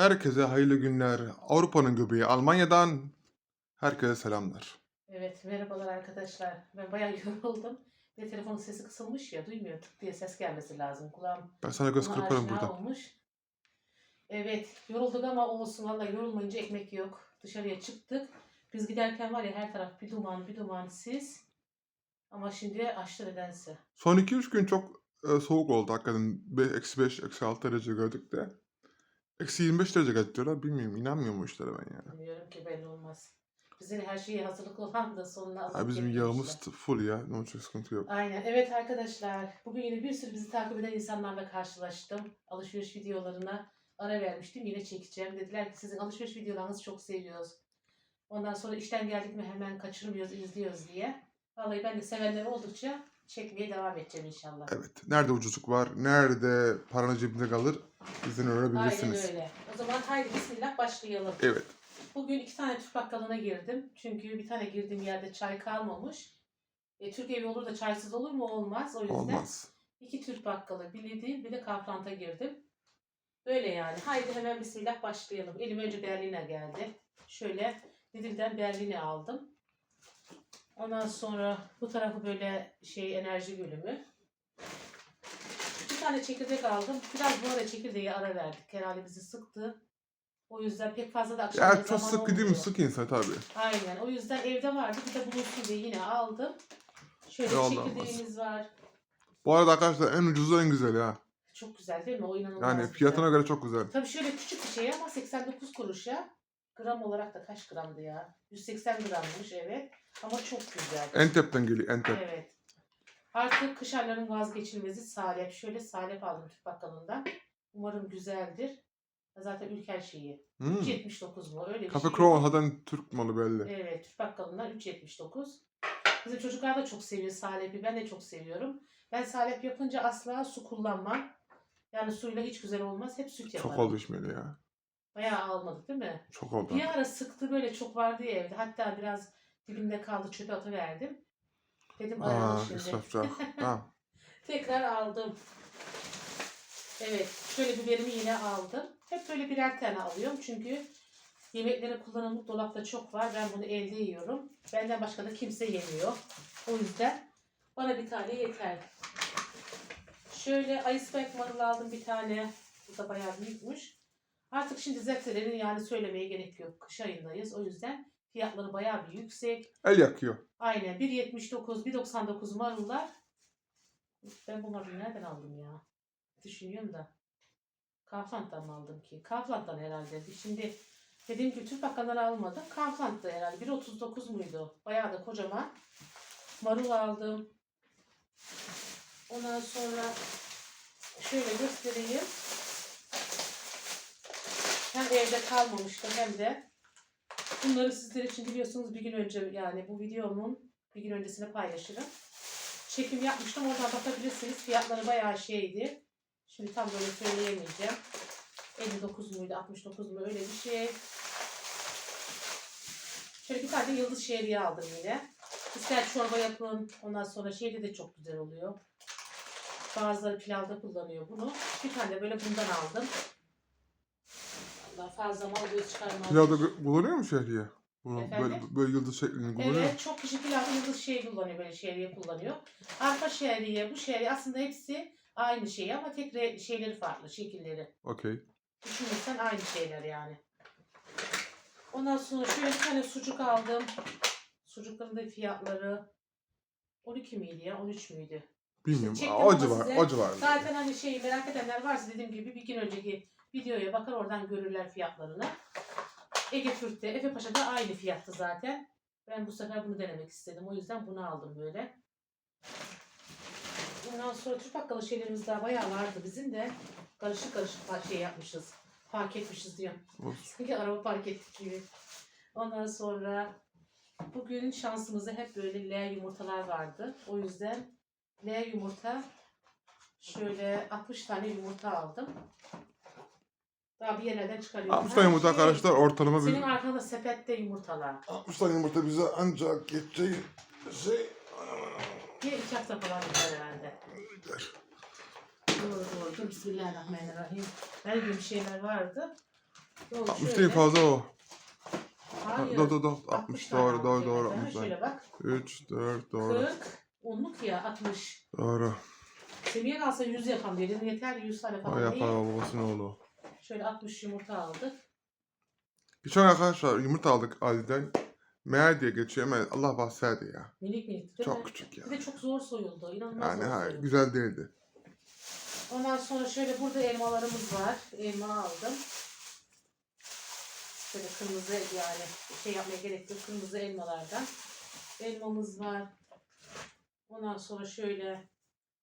Herkese hayırlı günler. Avrupa'nın göbeği Almanya'dan herkese selamlar. Evet, merhabalar arkadaşlar. Ben bayağı yoruldum. Ve telefonun sesi kısılmış ya, duymuyor. Tık diye ses gelmesi lazım. Kulağım Ben sana göz buna kırparım aşina burada. olmuş. Evet, yorulduk ama olsun. Vallahi yorulmayınca ekmek yok. Dışarıya çıktık. Biz giderken var ya her taraf bir duman, bir duman, sis. Ama şimdi açtı nedense. Son 2-3 gün çok e, soğuk oldu hakikaten. Be- Eksi 5, eksi 6 derece gördük de. Eksi 25 derece geldi diyorlar. Bilmiyorum. inanmıyorum bu işlere ben ya. Bilmiyorum ki belli olmaz. Bizim her şeye hazırlıklı olan da sonuna Ha, alıp bizim yağımız t- full ya. Ne olacak sıkıntı yok. Aynen. Evet arkadaşlar. Bugün yine bir sürü bizi takip eden insanlarla karşılaştım. Alışveriş videolarına ara vermiştim. Yine çekeceğim. Dediler ki sizin alışveriş videolarınızı çok seviyoruz. Ondan sonra işten geldik mi hemen kaçırmıyoruz, izliyoruz diye. Vallahi ben de sevenler oldukça çekmeye devam edeceğim inşallah. Evet. Nerede ucuzluk var, nerede paranız cebinde kalır bizden Aynen öğrenebilirsiniz. öyle. O zaman haydi bismillah başlayalım. Evet. Bugün iki tane Türk bakkalına girdim. Çünkü bir tane girdiğim yerde çay kalmamış. E, Türk evi olur da çaysız olur mu? Olmaz. O yüzden Olmaz. İki Türk bakkalı, bir Lidl, bir de Kaufland'a girdim. Böyle yani. Haydi hemen bismillah başlayalım. Elim önce Berlin'e geldi. Şöyle Lidl'den Berlin'i aldım. Ondan sonra bu tarafı böyle şey enerji bölümü. Bir tane çekirdek aldım. Biraz bu ara çekirdeğe ara verdik. Herhalde bizi sıktı. O yüzden pek fazla da akşam Ya çok sık değil mi? Sık insan tabii. Aynen. O yüzden evde vardı. Bir de bulunsun diye yine aldım. Şöyle çekirdeğimiz var. Bu arada arkadaşlar en ucuzu en güzel ya. Çok güzel değil mi? O inanılmaz Yani güzel. fiyatına göre çok güzel. Tabii şöyle küçük bir şey ama 89 kuruş ya. Gram olarak da kaç gramdı ya? 180 grammış evet. Ama çok güzel. Entep'ten geliyor Entep. Evet. Artık kış aylarının vazgeçilmezi salep. Şöyle salep aldım Türk bakkalından. Umarım güzeldir. Zaten ülker şeyi. Hmm. 3.79 mu? Öyle bir Cafe şey. Zaten Türk malı belli. Evet, Türk bakkalından 3.79. Bizim çocuklar da çok seviyor salepi. Ben de çok seviyorum. Ben salep yapınca asla su kullanmam. Yani suyla hiç güzel olmaz. Hep süt yaparım. Çok içmeli ya. Bayağı almadık değil mi? Çok oldu. Bir ara sıktı böyle çok vardı ya evde. Hatta biraz dibinde kaldı çöpe atıverdim. Dedim Aa, arayalım şimdi. israfçı. tamam. Tekrar aldım. Evet şöyle biberimi yine aldım. Hep böyle birer tane alıyorum çünkü yemeklere kullanımlık dolapta çok var. Ben bunu elde yiyorum. Benden başka da kimse yemiyor. O yüzden bana bir tane yeter. Şöyle iceberg marul aldım bir tane. Bu da bayağı büyükmüş. Artık şimdi zepselerin yani söylemeye gerek yok. Kış ayındayız. O yüzden fiyatları bayağı bir yüksek. El yakıyor. Aynen 1.79, 1.99 marullar. Ben bu marulu nereden aldım ya? Düşünüyorum da. Kaufland'dan mı aldım ki? Kaufland'dan herhalde. Şimdi dediğim gibi Türk bakkalından almadım. Kaufland'da herhalde. 1.39 muydu? Bayağı da kocaman. Marul aldım. Ondan sonra şöyle göstereyim. Hem evde kalmamıştı hem de Bunları sizler için biliyorsunuz bir gün önce yani bu videomun bir gün öncesine paylaşırım. Çekim yapmıştım oradan bakabilirsiniz. Fiyatları bayağı şeydi. Şimdi tam böyle söyleyemeyeceğim. 59 muydu 69 mu öyle bir şey. Şöyle bir tane yıldız şehriye aldım yine. İster çorba yapın. Ondan sonra şeyde de çok güzel oluyor. Bazıları pilavda kullanıyor bunu. Bir tane de böyle bundan aldım. Allah fazla mal göz çıkarmaz. Pilavda gö- kullanıyor mu şehriye? Bunu Efendim? böyle, böyle yıldız şeklini kullanıyor. Evet çok kişi pilavda yıldız şey kullanıyor böyle şehriye kullanıyor. Arpa şehriye bu şehriye aslında hepsi aynı şey ama tek re- şeyleri farklı şekilleri. Okey. Düşünürsen aynı şeyler yani. Ondan sonra şöyle bir tane sucuk aldım. Sucukların da fiyatları 12 miydi ya 13 müydü? Bilmiyorum. çektim Aa, o ama civar, size. o civar. Zaten hani şeyi merak edenler varsa dediğim gibi bir gün önceki videoya bakar oradan görürler fiyatlarını. Ege Türk'te, Efe Paşa'da aynı fiyattı zaten. Ben bu sefer bunu denemek istedim. O yüzden bunu aldım böyle. Ondan sonra Türk bakkalı şeylerimiz daha bayağı vardı bizim de. Karışık karışık şey yapmışız. Park etmişiz diyorum. Sanki araba park ettik gibi. Ondan sonra bugün şansımızda hep böyle L yumurtalar vardı. O yüzden L yumurta şöyle 60 tane yumurta aldım. Daha bir yerlerden çıkarıyorum. 60 tane yumurta şey, arkadaşlar ortalama bir... Senin arkanda sepette yumurtalar. 60 tane yumurta bize ancak geçeceği şey... Bir iki hafta falan gider herhalde. Gider. Doğru doğru. Bismillahirrahmanirrahim. Her gün bir şeyler vardı. Doğru, 60 şöyle. değil fazla o. Hayır. Dur dur dur. 60 60 tane doğru doğru aldım doğru. demek. 60 Ha, Şöyle bak. 3 4 doğru. 40. Onluk ya 60. Doğru. Semih'e kalsa 100 yapalım dedim. Yeter 100 tane falan yapar babasının oğlu. Şöyle 60 yumurta aldık. Geçen arkadaşlar yumurta aldık Ali'den. Meğer diye geçiyor ama Allah bahsederdi ya. Minik minik değil mi? Çok küçük ya. Bir de çok zor soyuldu. İnanılmaz Yani zor hayır soyuldu. güzel değildi. Ondan sonra şöyle burada elmalarımız var. Elma aldım. Şöyle kırmızı yani şey yapmaya gerek yok. Kırmızı elmalardan. Elmamız var. Ondan sonra şöyle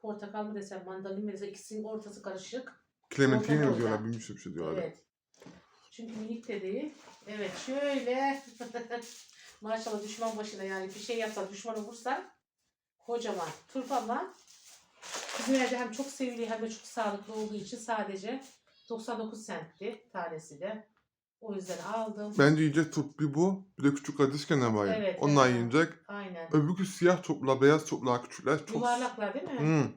portakal mı desem mandalina mı desem ikisinin ortası karışık. Clementine mi diyorlar bir şey diyorlar. Evet. Çünkü minik de değil. Evet şöyle. Maşallah düşman başına yani bir şey yapsa düşmanı vursa kocaman turpamla bizim evde hem çok seviliyor hem de çok sağlıklı olduğu için sadece 99 centti tanesi de. O yüzden aldım. Bence yiyecek turp bir bu. Bir de küçük kadisken var. Evet, Onlar evet. yiyecek. Aynen. Öbürkü siyah toplar, beyaz toplar küçükler. Çok Yuvarlaklar değil mi? Hmm.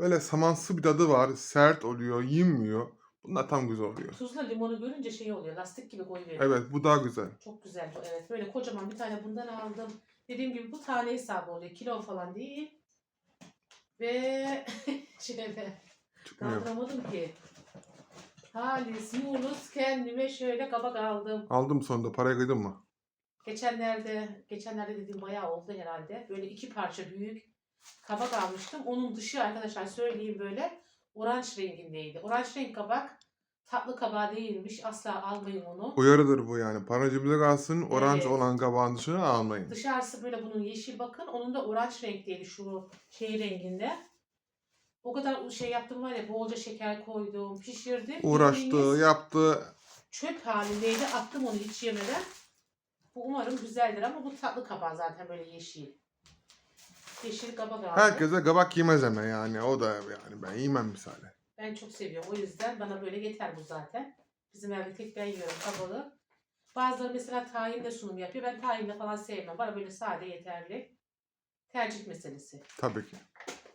Böyle samansı bir tadı var. Sert oluyor, yenmiyor. Bunlar tam güzel oluyor. Tuzla limonu görünce şey oluyor. Lastik gibi koyuyor. Evet bu daha güzel. Çok güzel evet. Böyle kocaman bir tane bundan aldım. Dediğim gibi bu tane hesabı oluyor. Kilo falan değil. Ve şöyle Çıkmıyor. kaldıramadım ki. Halis, Yunus kendime şöyle kabak aldım. Aldım sonunda. Parayı kıydın mı? Geçenlerde, geçenlerde dediğim bayağı oldu herhalde. Böyle iki parça büyük kabak almıştım. Onun dışı arkadaşlar söyleyeyim böyle oranj rengindeydi. Oranj renk kabak tatlı kabağı değilmiş. Asla almayın onu. Uyarıdır bu yani. Cebinde kalsın. Oranj Evet. olan kabağın dışına almayın. Dışarısı böyle bunun yeşil bakın. Onun da oranj renkteydi şu şey renginde. O kadar şey yaptım var ya bolca şeker koydum, pişirdim. Uğraştı, Bildiğiniz yaptı. Çöp halindeydi. Attım onu hiç yemeden. Bu umarım güzeldir ama bu tatlı kabağı zaten böyle yeşil. Yeşil kabak aldım. Herkese kabak yemez ama yani. O da yani ben yemem misali. Ben çok seviyorum. O yüzden bana böyle yeter bu zaten. Bizim evde tek ben yiyorum kabağı. Bazıları mesela tahinle sunum yapıyor. Ben tahinle falan sevmem. Bana böyle sade yeterli. Tercih meselesi. Tabii ki.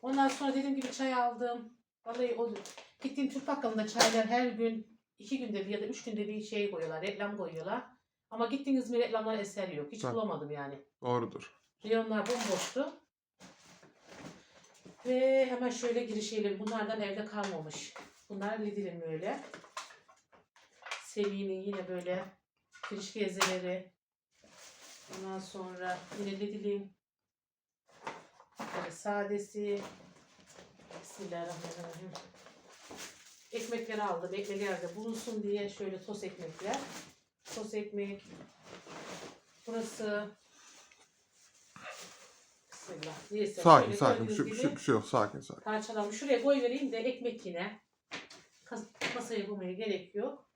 Ondan sonra dediğim gibi çay aldım. Vallahi o gittiğim Türk bakkalında çaylar her gün iki günde bir ya da üç günde bir şey koyuyorlar. Reklam koyuyorlar. Ama gittiğiniz mi reklamlar eser yok. Hiç Ha. bulamadım yani. Doğrudur. Reyonlar bomboştu. Ve hemen şöyle girişelim. Bunlardan evde kalmamış. Bunlar Lidl'in böyle. Sevi'nin yine böyle kiriş gezeleri. Ondan sonra yine Lidl'in sadesi. Bismillahirrahmanirrahim. Ekmekleri aldım. Ekmeklerde bulunsun diye şöyle toz ekmekler. Toz ekmek. Burası Bismillah. Neyse, Sakin şöyle sakin. Gördüğünüz bir gibi şey, bir şey yok. Sakin sakin. Parçalanmış. Şuraya koy vereyim de ekmek yine. Kas- Masaya koymaya gerek yok.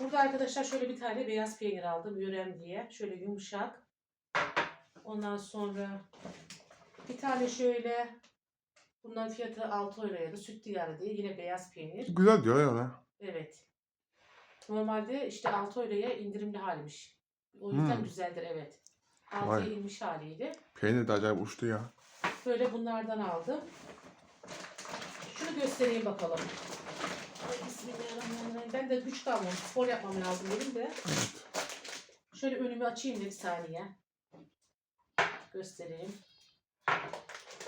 Burada arkadaşlar şöyle bir tane beyaz peynir aldım. Yörem diye. Şöyle yumuşak. Ondan sonra bir tane şöyle bundan fiyatı 6 euroya da süt diyarı diye yine beyaz peynir. Güzel diyor ya? Evet. Normalde işte 6 euroya indirimli halmiş. O yüzden Hmm. güzeldir evet. Vay. 6'ya inmiş haliydi. Peynir de acayip uçtu ya. Böyle bunlardan aldım. Şunu göstereyim bakalım. Ay, Bismillahirrahmanirrahim. Ben de güç kalmamış. Spor yapmam lazım dedim de. Evet. Şöyle önümü açayım da bir saniye. Göstereyim.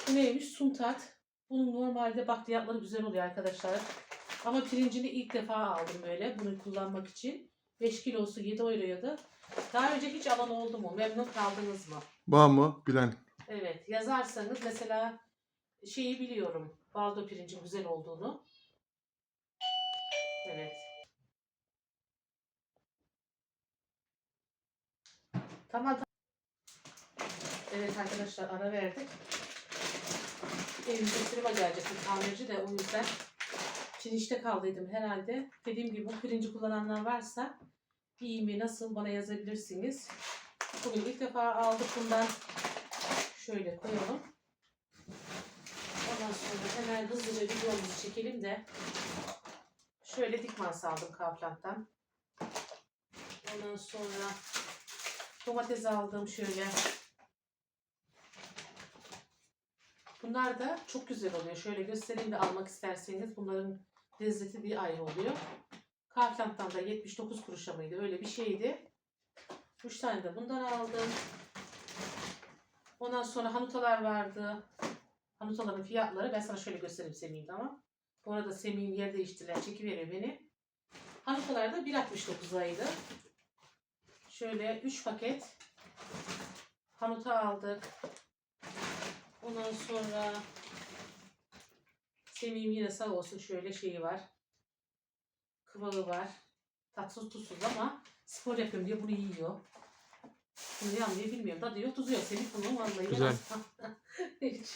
Bu neymiş? Suntat. Bunun normalde bakliyatları güzel oluyor arkadaşlar. Ama pirincini ilk defa aldım böyle bunu kullanmak için. 5 kilosu 7 euroya da. Daha önce hiç alan oldu mu? Memnun kaldınız mı? Var mı? Bilen. Evet yazarsanız mesela şeyi biliyorum. Baldo pirincin güzel olduğunu. Evet. Tamam. tamam. Evet arkadaşlar ara verdik. Evimize firma gelecek bir tamirci de o yüzden pirinçte kaldıydım herhalde. Dediğim gibi bu pirinci kullananlar varsa iyi mi nasıl bana yazabilirsiniz. Bugün ilk defa aldık bundan. Şöyle koyalım. Ondan sonra hemen hızlıca videomuzu çekelim de şöyle dikmans aldım Kaufland'dan. Ondan sonra domates aldım şöyle. Bunlar da çok güzel oluyor. Şöyle göstereyim de almak isterseniz bunların lezzeti bir ayrı oluyor. Kaufland'dan da 79 kuruşa mıydı? Öyle bir şeydi. 3 tane de bundan aldım. Ondan sonra hanutalar vardı. Hanutaların fiyatları ben sana şöyle göstereyim Semih'in ama. Bu arada Semih'in yer değiştirdiler. Çekiveriyor beni. Hanutalar da 1.69 liraydı. Şöyle 3 paket hanuta aldık. Ondan sonra Semih'im yine sağ olsun şöyle şeyi var. Kıvağı var. Tatsız tuzsuz ama spor yapıyorum diye bunu yiyor. Bunu yanmayı bilmiyorum. Tadı yok tuzu yok. Semih bunu vallahi Güzel. Hiç.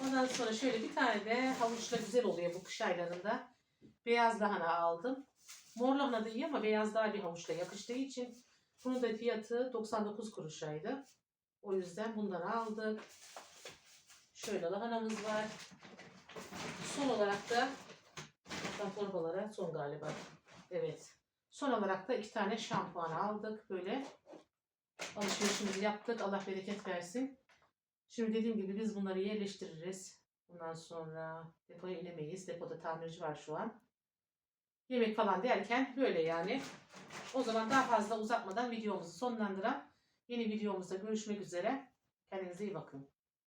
Ondan sonra şöyle bir tane de havuçla güzel oluyor bu kış aylarında. Beyaz lahana aldım. Mor lahana da iyi ama beyaz daha bir havuçla yakıştığı için bunun da fiyatı 99 kuruşaydı. O yüzden bundan aldık. Şöyle lahanamız var. Son olarak da ben torbalara son galiba. Evet. Son olarak da iki tane şampuan aldık. Böyle alışverişimizi yaptık. Allah bereket versin. Şimdi dediğim gibi biz bunları yerleştiririz. Bundan sonra depoya inemeyiz. Depoda tamirci var şu an. Yemek falan derken böyle yani. O zaman daha fazla uzatmadan videomuzu sonlandıran yeni videomuzda görüşmek üzere. Kendinize iyi bakın.